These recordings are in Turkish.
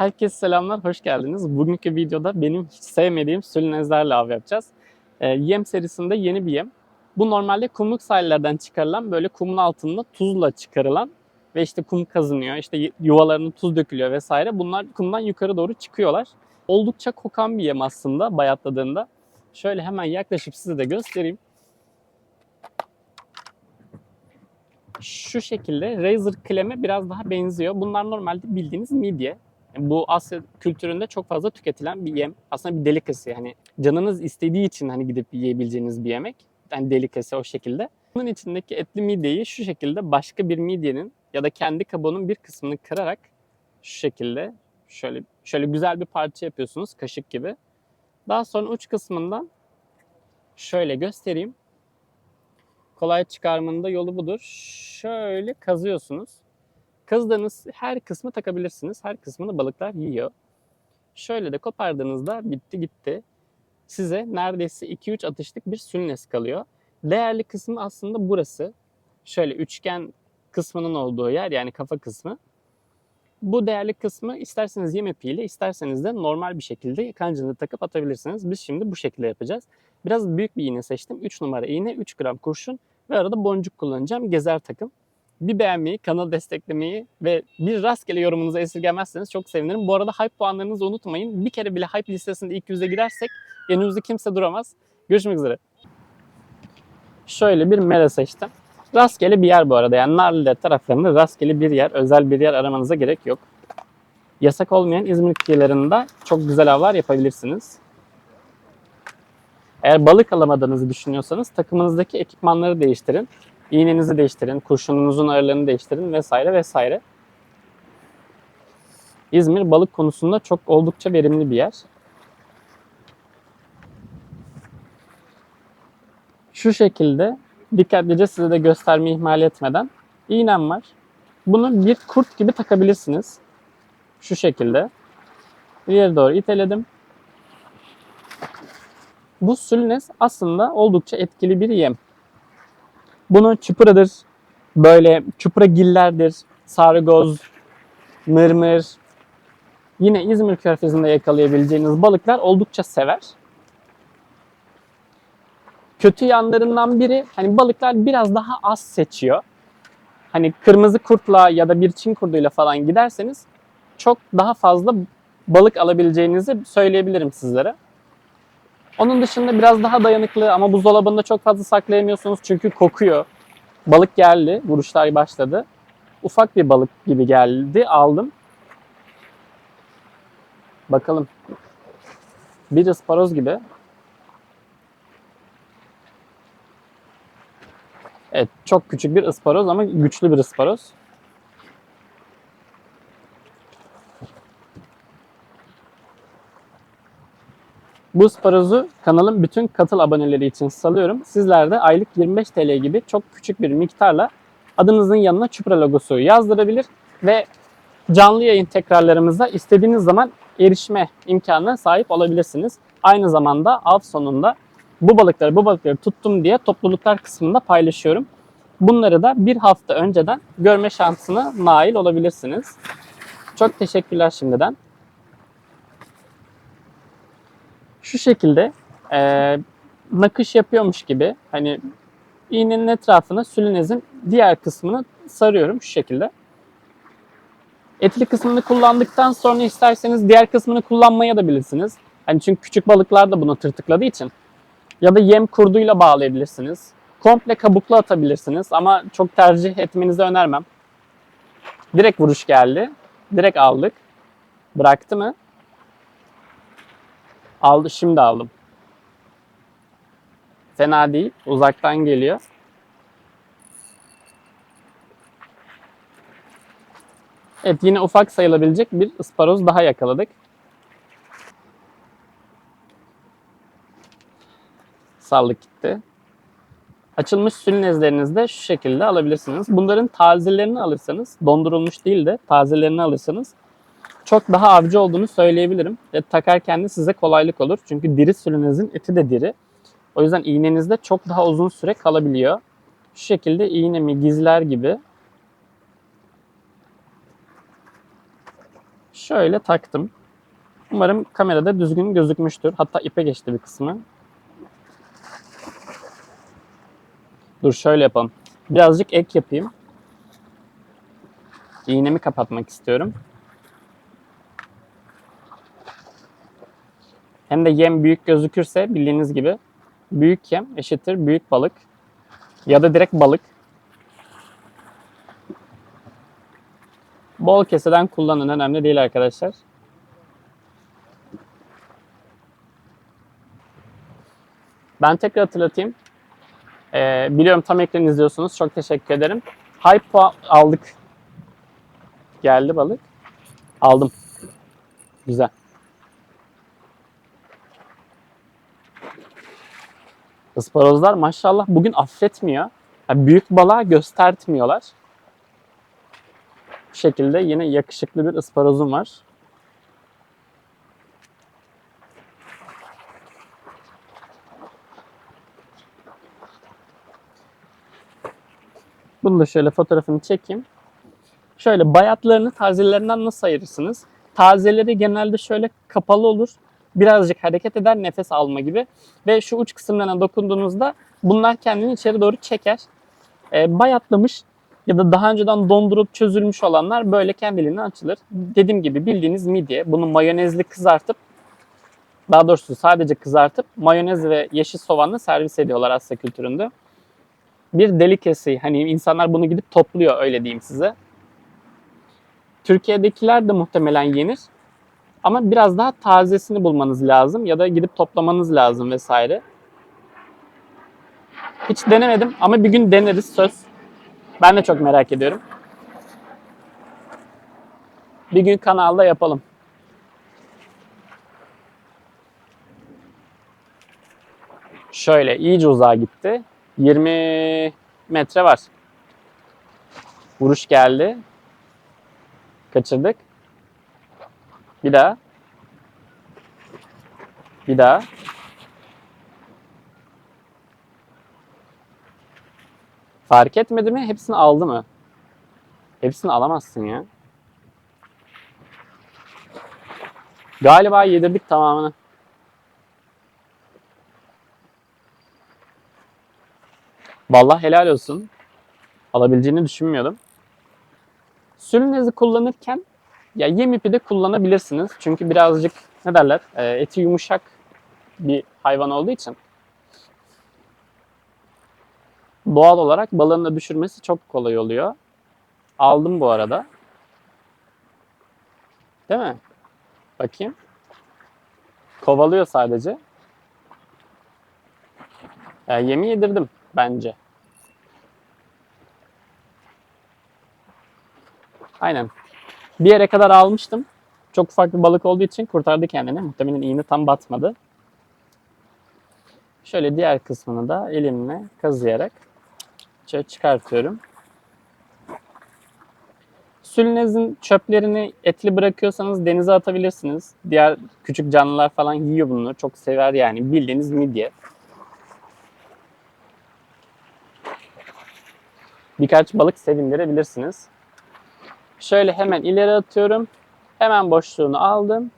Herkese selamlar, hoş geldiniz. Bugünkü videoda benim hiç sevmediğim sülünezlerle av yapacağız. Ee, yem serisinde yeni bir yem. Bu normalde kumluk sahillerden çıkarılan, böyle kumun altında tuzla çıkarılan ve işte kum kazınıyor, işte yuvalarına tuz dökülüyor vesaire. Bunlar kumdan yukarı doğru çıkıyorlar. Oldukça kokan bir yem aslında bayatladığında. Şöyle hemen yaklaşıp size de göstereyim. Şu şekilde Razor Clam'e biraz daha benziyor. Bunlar normalde bildiğiniz midye. Bu Asya kültüründe çok fazla tüketilen bir yem. Aslında bir delicacy. Hani canınız istediği için hani gidip yiyebileceğiniz bir yemek. Yani delicacy o şekilde. Bunun içindeki etli midyeyi şu şekilde başka bir midyenin ya da kendi kabuğunun bir kısmını kırarak şu şekilde şöyle şöyle güzel bir parça yapıyorsunuz kaşık gibi. Daha sonra uç kısmından şöyle göstereyim. Kolay çıkarmanın da yolu budur. Şöyle kazıyorsunuz. Kazdığınız her kısmı takabilirsiniz. Her kısmını balıklar yiyor. Şöyle de kopardığınızda bitti gitti. Size neredeyse 2-3 atışlık bir sülnes kalıyor. Değerli kısmı aslında burası. Şöyle üçgen kısmının olduğu yer yani kafa kısmı. Bu değerli kısmı isterseniz yem ipiyle isterseniz de normal bir şekilde kancını takıp atabilirsiniz. Biz şimdi bu şekilde yapacağız. Biraz büyük bir iğne seçtim. 3 numara iğne, 3 gram kurşun ve arada boncuk kullanacağım. Gezer takım bir beğenmeyi, kanalı desteklemeyi ve bir rastgele yorumunuzu esirgemezseniz çok sevinirim. Bu arada hype puanlarınızı unutmayın. Bir kere bile hype listesinde ilk yüze girersek yanımızda kimse duramaz. Görüşmek üzere. Şöyle bir mera seçtim. Rastgele bir yer bu arada. Yani Narlıder taraflarında rastgele bir yer, özel bir yer aramanıza gerek yok. Yasak olmayan İzmir kıyılarında çok güzel avlar yapabilirsiniz. Eğer balık alamadığınızı düşünüyorsanız takımınızdaki ekipmanları değiştirin. İğnenizi değiştirin, kurşununuzun ağırlığını değiştirin vesaire vesaire. İzmir balık konusunda çok oldukça verimli bir yer. Şu şekilde dikkatlice size de göstermeyi ihmal etmeden iğnem var. Bunu bir kurt gibi takabilirsiniz. Şu şekilde. İleri doğru iteledim. Bu sülnes aslında oldukça etkili bir yem. Bunu çupuradır, böyle çupura gillerdir, sargoz, mırmır, yine İzmir körfezinde yakalayabileceğiniz balıklar oldukça sever. Kötü yanlarından biri hani balıklar biraz daha az seçiyor. Hani kırmızı kurtla ya da bir çin kurduyla falan giderseniz çok daha fazla balık alabileceğinizi söyleyebilirim sizlere. Onun dışında biraz daha dayanıklı ama buzdolabında çok fazla saklayamıyorsunuz çünkü kokuyor. Balık geldi, vuruşlar başladı. Ufak bir balık gibi geldi, aldım. Bakalım. Bir ısparoz gibi. Evet, çok küçük bir ısparoz ama güçlü bir ısparoz. Bu ısparozu kanalın bütün katıl aboneleri için salıyorum. Sizler de aylık 25 TL gibi çok küçük bir miktarla adınızın yanına Çupra logosu yazdırabilir ve canlı yayın tekrarlarımızda istediğiniz zaman erişme imkanına sahip olabilirsiniz. Aynı zamanda av sonunda bu balıkları bu balıkları tuttum diye topluluklar kısmında paylaşıyorum. Bunları da bir hafta önceden görme şansına nail olabilirsiniz. Çok teşekkürler şimdiden. Şu şekilde e, nakış yapıyormuş gibi hani iğnenin etrafına sülünezin diğer kısmını sarıyorum şu şekilde. Etli kısmını kullandıktan sonra isterseniz diğer kısmını kullanmaya da bilirsiniz. Hani çünkü küçük balıklar da bunu tırtıkladığı için. Ya da yem kurduyla bağlayabilirsiniz. Komple kabuklu atabilirsiniz ama çok tercih etmenizi önermem. Direkt vuruş geldi. Direkt aldık. Bıraktı mı? Aldı, şimdi aldım. Fena değil. Uzaktan geliyor. Evet yine ufak sayılabilecek bir ısparoz daha yakaladık. Sallık gitti. Açılmış sülnezlerinizi de şu şekilde alabilirsiniz. Bunların tazelerini alırsanız, dondurulmuş değil de tazelerini alırsanız çok daha avcı olduğunu söyleyebilirim. Ve takarken de size kolaylık olur. Çünkü diri sülünezin eti de diri. O yüzden iğnenizde çok daha uzun süre kalabiliyor. Şu şekilde iğnemi gizler gibi Şöyle taktım. Umarım kamerada düzgün gözükmüştür. Hatta ipe geçti bir kısmı. Dur şöyle yapalım. Birazcık ek yapayım. İğnemi kapatmak istiyorum. Hem de yem büyük gözükürse bildiğiniz gibi büyük yem eşittir büyük balık ya da direkt balık. Bol keseden kullanın önemli değil arkadaşlar. Ben tekrar hatırlatayım. Ee, biliyorum tam ekran izliyorsunuz. Çok teşekkür ederim. Hype aldık. Geldi balık. Aldım. Güzel. Isparozlar maşallah bugün affetmiyor. Yani büyük balığa göstertmiyorlar. Bu şekilde yine yakışıklı bir ısparozum var. Bunu da şöyle fotoğrafını çekeyim. Şöyle bayatlarını tazelerinden nasıl ayırırsınız? Tazeleri genelde şöyle kapalı olur. Birazcık hareket eder nefes alma gibi. Ve şu uç kısımlarına dokunduğunuzda bunlar kendini içeri doğru çeker. Ee, bayatlamış ya da daha önceden dondurup çözülmüş olanlar böyle kendiliğinden açılır. Dediğim gibi bildiğiniz midye. Bunu mayonezli kızartıp daha doğrusu sadece kızartıp mayonez ve yeşil soğanla servis ediyorlar Asya kültüründe. Bir delicacy. Hani insanlar bunu gidip topluyor öyle diyeyim size. Türkiye'dekiler de muhtemelen yenir. Ama biraz daha tazesini bulmanız lazım ya da gidip toplamanız lazım vesaire. Hiç denemedim ama bir gün deneriz söz. Ben de çok merak ediyorum. Bir gün kanalda yapalım. Şöyle iyice uzağa gitti. 20 metre var. Vuruş geldi. Kaçırdık. Bir daha. Bir daha. Fark etmedi mi? Hepsini aldı mı? Hepsini alamazsın ya. Galiba yedirdik tamamını. Vallahi helal olsun. Alabileceğini düşünmüyordum. Sülünezi kullanırken ya yem ipi de kullanabilirsiniz. Çünkü birazcık ne derler e, eti yumuşak bir hayvan olduğu için doğal olarak balığın da düşürmesi çok kolay oluyor. Aldım bu arada. Değil mi? Bakayım. Kovalıyor sadece. Yani yemi yedirdim bence. Aynen. Bir yere kadar almıştım. Çok ufak bir balık olduğu için kurtardı kendini. Muhtemelen iğne tam batmadı. Şöyle diğer kısmını da elimle kazıyarak şöyle çıkartıyorum. Sülnezin çöplerini etli bırakıyorsanız denize atabilirsiniz. Diğer küçük canlılar falan yiyor bunu. Çok sever yani. Bildiğiniz midye. Birkaç balık sevindirebilirsiniz. Şöyle hemen ileri atıyorum. Hemen boşluğunu aldım.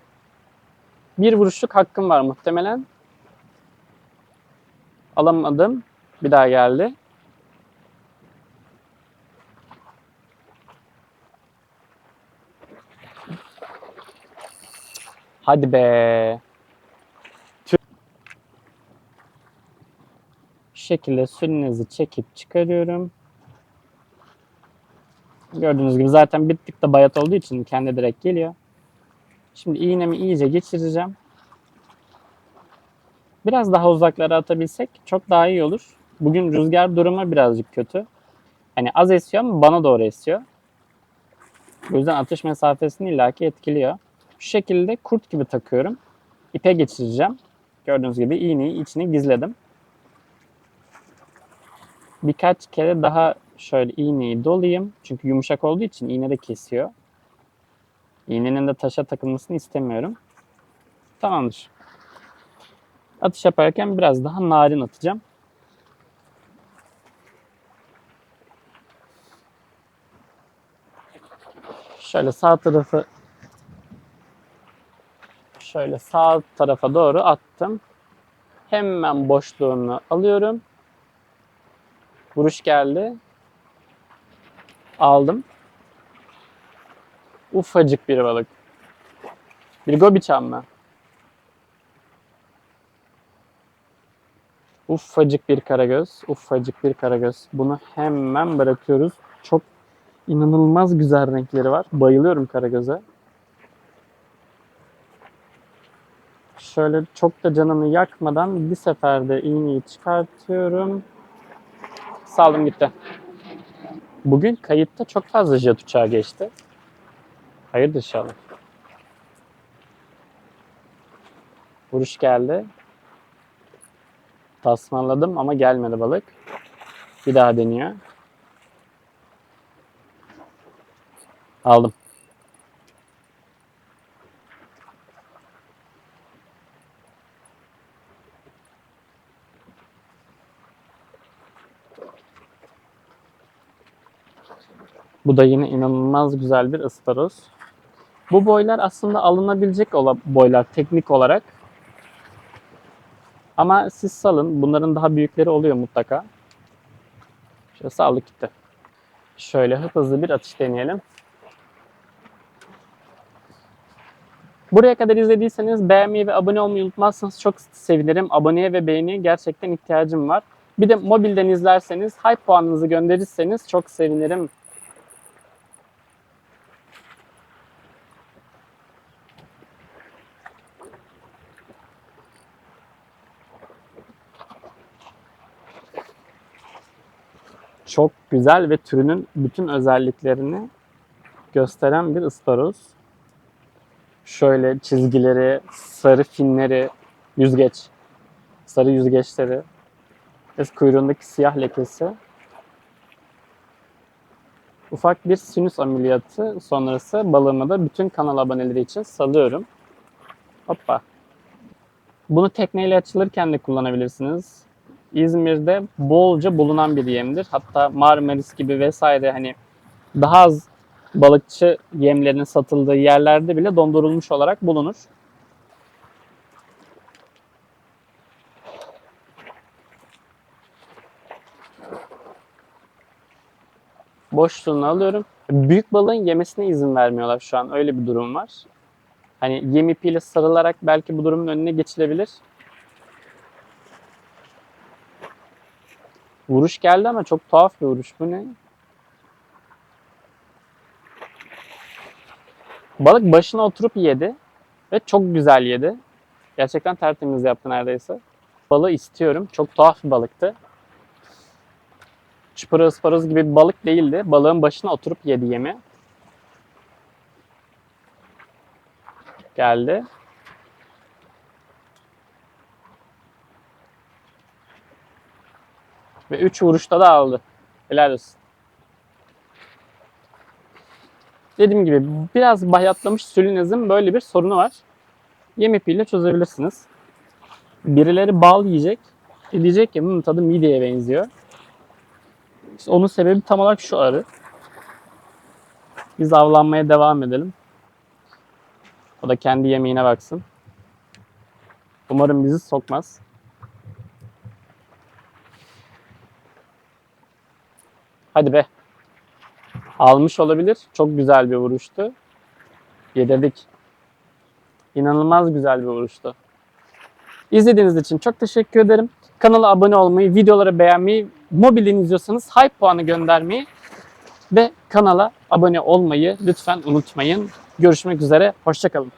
Bir vuruşluk hakkım var muhtemelen. Alamadım. Bir daha geldi. Hadi be. Şu şekilde sülünüzü çekip çıkarıyorum. Gördüğünüz gibi zaten bir tık da bayat olduğu için kendi direkt geliyor. Şimdi iğnemi iyice geçireceğim. Biraz daha uzaklara atabilsek çok daha iyi olur. Bugün rüzgar durumu birazcık kötü. Hani az esiyor ama bana doğru esiyor. Bu yüzden atış mesafesini illaki etkiliyor. Şu şekilde kurt gibi takıyorum. İpe geçireceğim. Gördüğünüz gibi iğneyi içine gizledim. Birkaç kere daha şöyle iğneyi dolayayım. Çünkü yumuşak olduğu için iğne de kesiyor. İğnenin de taşa takılmasını istemiyorum. Tamamdır. Atış yaparken biraz daha narin atacağım. Şöyle sağ tarafı Şöyle sağ tarafa doğru attım. Hemen boşluğunu alıyorum. Vuruş geldi. Aldım. Ufacık bir balık. Bir gobiçam mı? Ufacık bir karagöz. Ufacık bir karagöz. Bunu hemen bırakıyoruz. Çok inanılmaz güzel renkleri var. Bayılıyorum karagöze. Şöyle çok da canını yakmadan bir seferde iğneyi çıkartıyorum. Saldım gitti. Bugün kayıtta çok fazla jet uçağı geçti. Hayırdır inşallah. Vuruş geldi. Tasmaladım ama gelmedi balık. Bir daha deniyor. Aldım. Bu da yine inanılmaz güzel bir ısparoz. Bu boylar aslında alınabilecek boylar teknik olarak. Ama siz salın. Bunların daha büyükleri oluyor mutlaka. Şöyle saldık gitti. Şöyle hızlı bir atış deneyelim. Buraya kadar izlediyseniz beğenmeyi ve abone olmayı unutmazsanız çok sevinirim. Aboneye ve beğeniye gerçekten ihtiyacım var. Bir de mobilden izlerseniz hype puanınızı gönderirseniz çok sevinirim. Çok güzel ve türünün bütün özelliklerini gösteren bir ısparoz. Şöyle çizgileri, sarı finleri, yüzgeç, sarı yüzgeçleri, ve kuyruğundaki siyah lekesi. Ufak bir sinüs ameliyatı sonrası balığımı da bütün kanal aboneleri için salıyorum. Hoppa. Bunu tekneyle açılırken de kullanabilirsiniz. İzmir'de bolca bulunan bir yemdir. Hatta Marmaris gibi vesaire hani daha az balıkçı yemlerinin satıldığı yerlerde bile dondurulmuş olarak bulunur. Boşluğunu alıyorum. Büyük balığın yemesine izin vermiyorlar şu an. Öyle bir durum var. Hani yem ipiyle sarılarak belki bu durumun önüne geçilebilir. Vuruş geldi ama çok tuhaf bir vuruş. Bu ne? Balık başına oturup yedi. Ve çok güzel yedi. Gerçekten tertemiz yaptı neredeyse. Balığı istiyorum. Çok tuhaf bir balıktı. Çupra ısparoz gibi bir balık değildi. Balığın başına oturup yedi yemi. Geldi. Ve 3 vuruşta da aldı. Helal olsun. Dediğim gibi biraz bayatlamış sülünezin böyle bir sorunu var. Yem ipiyle çözebilirsiniz. Birileri bal yiyecek. E diyecek ki bunun tadı midyeye benziyor. İşte onun sebebi tam olarak şu arı. Biz avlanmaya devam edelim. O da kendi yemeğine baksın. Umarım bizi sokmaz. Hadi be. Almış olabilir. Çok güzel bir vuruştu. Yedirdik. İnanılmaz güzel bir vuruştu. İzlediğiniz için çok teşekkür ederim. Kanala abone olmayı, videoları beğenmeyi, mobilden izliyorsanız hype puanı göndermeyi ve kanala abone olmayı lütfen unutmayın. Görüşmek üzere, hoşçakalın.